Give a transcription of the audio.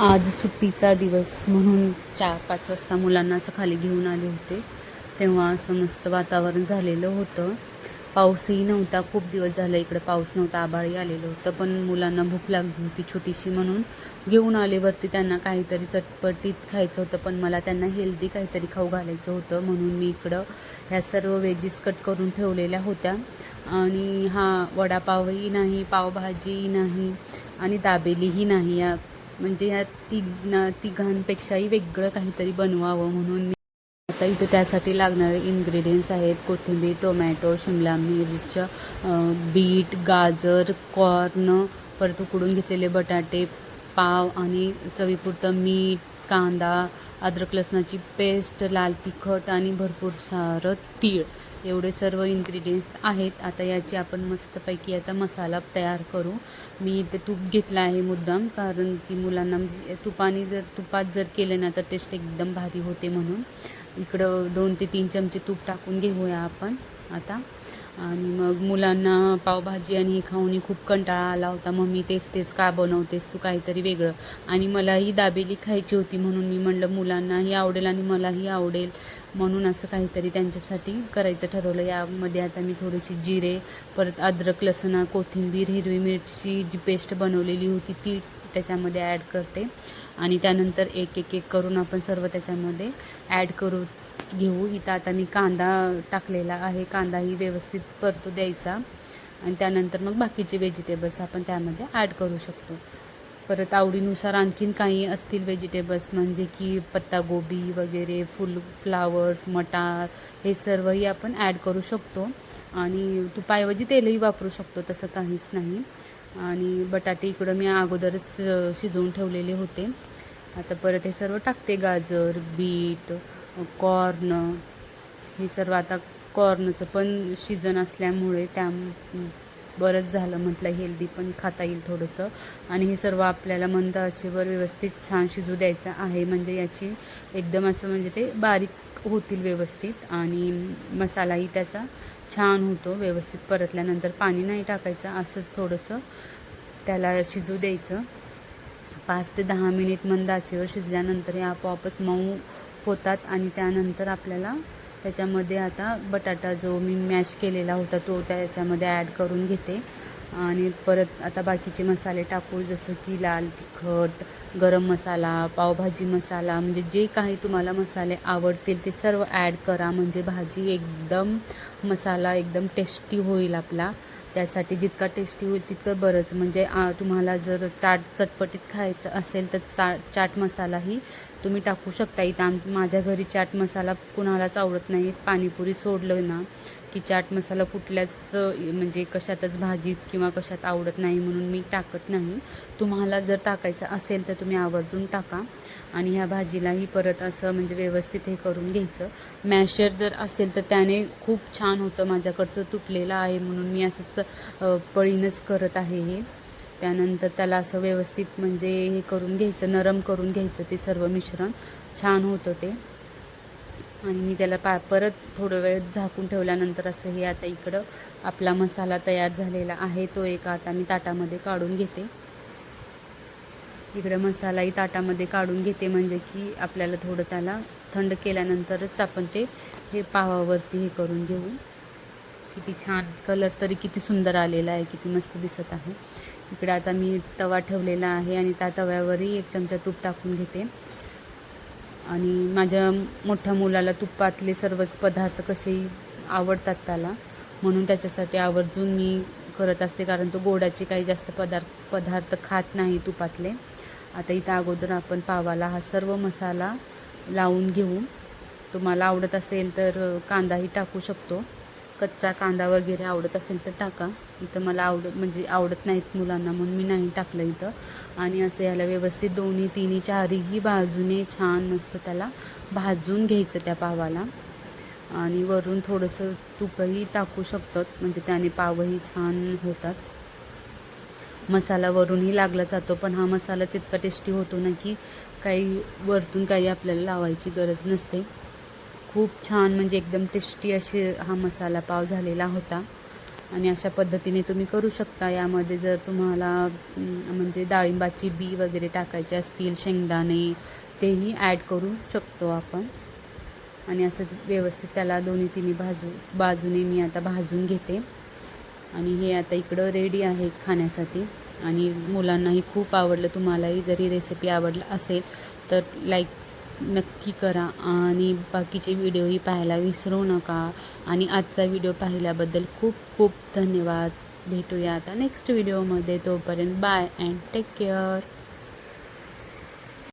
आज सुट्टीचा दिवस म्हणून चार पाच वाजता मुलांना असं खाली घेऊन आले होते. तेव्हा असं मस्त वातावरण झालेलं होतं. पाऊसही नव्हता. खूप दिवस झालं इकडं पाऊस नव्हता. आभाळही आलेलं होतं. पण मुलांना भूक लागली होती छोटीशी म्हणून. घेऊन आले वरती त्यांना काहीतरी चटपटीत खायचं होतं. पण मला त्यांना हेल्दी काहीतरी खाऊ घालायचं होतं म्हणून मी इकडं ह्या सर्व वेजीस कट करून ठेवलेल्या होत्या. आणि हा वडापावही नाही पावभाजीही नाही आणि दाबेलीही नाही या म्हणजे ह्या तिघ तिघांपेक्षाही वेगळं काहीतरी बनवावं म्हणून मी आता इथं त्यासाठी लागणारे इन्ग्रेडियंट्स आहेत कोथिंबीर टोमॅटो शिमला मिरच बीट गाजर कॉर्न परत उकडून घेतलेले बटाटे पाव आणि चवीपुरतं मीठ कांदा अद्रक लसणाची पेस्ट लाल तिखट आणि भरपूर सारं तीळ. एवढे सर्व इन्ग्रेडियंट्स आहेत. आता याची आपण मस्तपैकी याचा मसाला तयार करू. मी इथे तूप घेतला आहे मुद्दाम कारण की मुलांना म्हणजे तुपाने जर तुपात जर केले ना तर टेस्ट एकदम भारी होते म्हणून. इकडं दोन ते तीन चमचे तूप टाकून घेऊया आपण. आता आणि मग मुलांना पावभाजी आणि हे खाऊन खूप कंटाळा आला होता. मम्मी तेच तेच का बनवतेस तू काहीतरी वेगळं. आणि मलाही दाबेली खायची होती म्हणून मी म्हणलं मुलांनाही आवडेल आणि मलाही आवडेल म्हणून असं काहीतरी त्यांच्यासाठी करायचं ठरवलं. यामध्ये आता मी थोडीशी जिरे परत अद्रक लसणा कोथिंबीर हिरवी मिरची जी पेस्ट बनवलेली होती ती त्याच्यामध्ये ॲड करते. आणि त्यानंतर एक एक एक करून आपण सर्व त्याच्यामध्ये ॲड करू घेऊ. इथं आता मी कांदा टाकलेला आहे. कांदाही व्यवस्थित परतू द्यायचा. आणि त्यानंतर मग बाकीचे व्हेजिटेबल्स आपण त्यामध्ये ॲड करू शकतो. परत आवडीनुसार आणखीन काही असतील व्हेजिटेबल्स म्हणजे की पत्तागोबी वगैरे फुल फ्लावर्स मटार हे सर्वही आपण ॲड करू शकतो. आणि तुपाऐवजी तेलही वापरू शकतो तसं काहीच नाही. आणि बटाटे इकडं मी अगोदरच शिजवून ठेवलेले होते. आता परत हे सर्व टाकते गाजर बीट कॉर्न. हे सर्व आता कॉर्नचं पण शिजन असल्यामुळे त्या बरंच झालं म्हटलं हेल्दी पण खाता येईल थोडंसं. आणि हे सर्व आपल्याला मंद आचेवर व्यवस्थित छान शिजू द्यायचं आहे. म्हणजे याची एकदम असं म्हणजे ते बारीक होतील व्यवस्थित. आणि मसालाही त्याचा छान होतो व्यवस्थित परतल्यानंतर पाणी नाही टाकायचं असंच थोडंसं त्याला शिजू द्यायचं. पाच ते दहा मिनिट मंद आचेवर शिजल्यानंतर हे आपोआपच मऊ होतात आणि त्यानंतर आपल्याला त्याच्यामध्ये आता बटाटा जो मी मॅश केलेला होता तो त्याच्यामध्ये ॲड करून घेते. आणि परत आता बाकीचे मसाले टाकू जसं की लाल तिखट गरम मसाला पावभाजी मसाला म्हणजे जे काही तुम्हाला मसाले आवडतील ते सर्व ॲड करा. म्हणजे भाजी एकदम मसाला एकदम टेस्टी होईल आपला. त्यासाठी जितका टेस्टी होईल तितकं बरंच. म्हणजे आ, तुम्हाला जर चाट चटपटीत खायचं असेल तर चा चाट मसालाही तुम्ही टाकू शकता इथं. आम माझ्या घरी चाट मसाला कुणालाच आवडत नाही. पाणीपुरी सोडलं ना की चाट मसाला कुठल्याच म्हणजे कशातच भाजीत किंवा कशात आवडत नाही म्हणून मी टाकत नाही. तुम्हाला जर टाकायचं असेल तर तुम्ही आवर्जून टाका. आणि ह्या भाजीलाही परत असं म्हणजे व्यवस्थित हे करून घ्यायचं. मॅशर जर असेल तर त्याने खूप छान होतं. माझ्याकडचं तुटलेलं आहे म्हणून मी असंच पळीनच करत आहे हे. त्यानंतर त्याला असं व्यवस्थित म्हणजे हे करून घ्यायचं नरम करून घ्यायचं ते सर्व मिश्रण. छान होतं ते आणि मी त्याला पा परत थोडं वेळ झाकून ठेवल्यानंतर असं हे आता इकडं आपला मसाला तयार झालेला आहे तो एक आता मी ताटामध्ये काढून घेते. इकडं मसालाही ताटामध्ये काढून घेते म्हणजे की आपल्याला थोडं त्याला थंड केल्यानंतरच आपण ते हे पावावरती हे करून घेऊ. किती छान कलर तरी किती सुंदर आलेला आहे किती मस्त दिसत आहे. इकडे आता मी तवा ठेवलेला आहे आणि त्या तव्यावरही एक चमचा तूप टाकून घेते. आणि माझ्या मोठ्या मुलाला तुपातले सर्वच पदार्थ कसेही आवडतात त्याला. म्हणून त्याच्यासाठी आवर्जून मी करत असते कारण तो गोडाचे काही जास्त पदार्थ पदार्थ खात नाही तुपातले. आता इथं अगोदर आपण पावाला हा सर्व मसाला लावून घेऊ. तुम्हाला आवडत असेल तर कांदाही टाकू शकतो. कच्चा कांदा वगैरे आवडत असेल तर टाका. इथं मला आवडत म्हणजे आवडत नाहीत मुलांना म्हणून मी नाही टाकलं इथं. आणि असं याला व्यवस्थित दोन्ही तिन्ही चारही बाजूने छान मस्त त्याला भाजून घ्यायचं त्या पावाला. आणि वरून थोडंसं तुपही टाकू शकतात म्हणजे त्याने पावही छान होतात. मसाला वरूनही लागला जातो पण हा मसालाच इतका टेस्टी होतो ना की काही वरतून काही आपल्याला लावायची गरज नसते. खूप छान म्हणजे एकदम टेस्टी असे हा मसाला पाव झालेला होता. आणि अशा पद्धतीने तुम्ही करू शकता. यामध्ये जर तुम्हाला म्हणजे डाळिंबाची बी वगैरे टाकायचे असतील शेंगदाणे तेही ॲड करू शकतो आपण. आणि असं व्यवस्थित त्याला दोन्ही तिन्ही भाजू बाजूने मी आता भाजून घेते. आणि हे आता इकडं रेडी आहे खाण्यासाठी. आणि मुलांनाही खूप आवडलं तुम्हालाही जरी रेसिपी आवडलं असेल तर लाईक नक्की करा आणि बाकीचे व्हिडिओही पाहायला विसरू नका. आणि आजचा व्हिडिओ पाहिल्याबद्दल खूप खूप धन्यवाद. भेटूया आता नेक्स्ट व्हिडिओमध्ये तोपर्यंत बाय अँड टेक केअर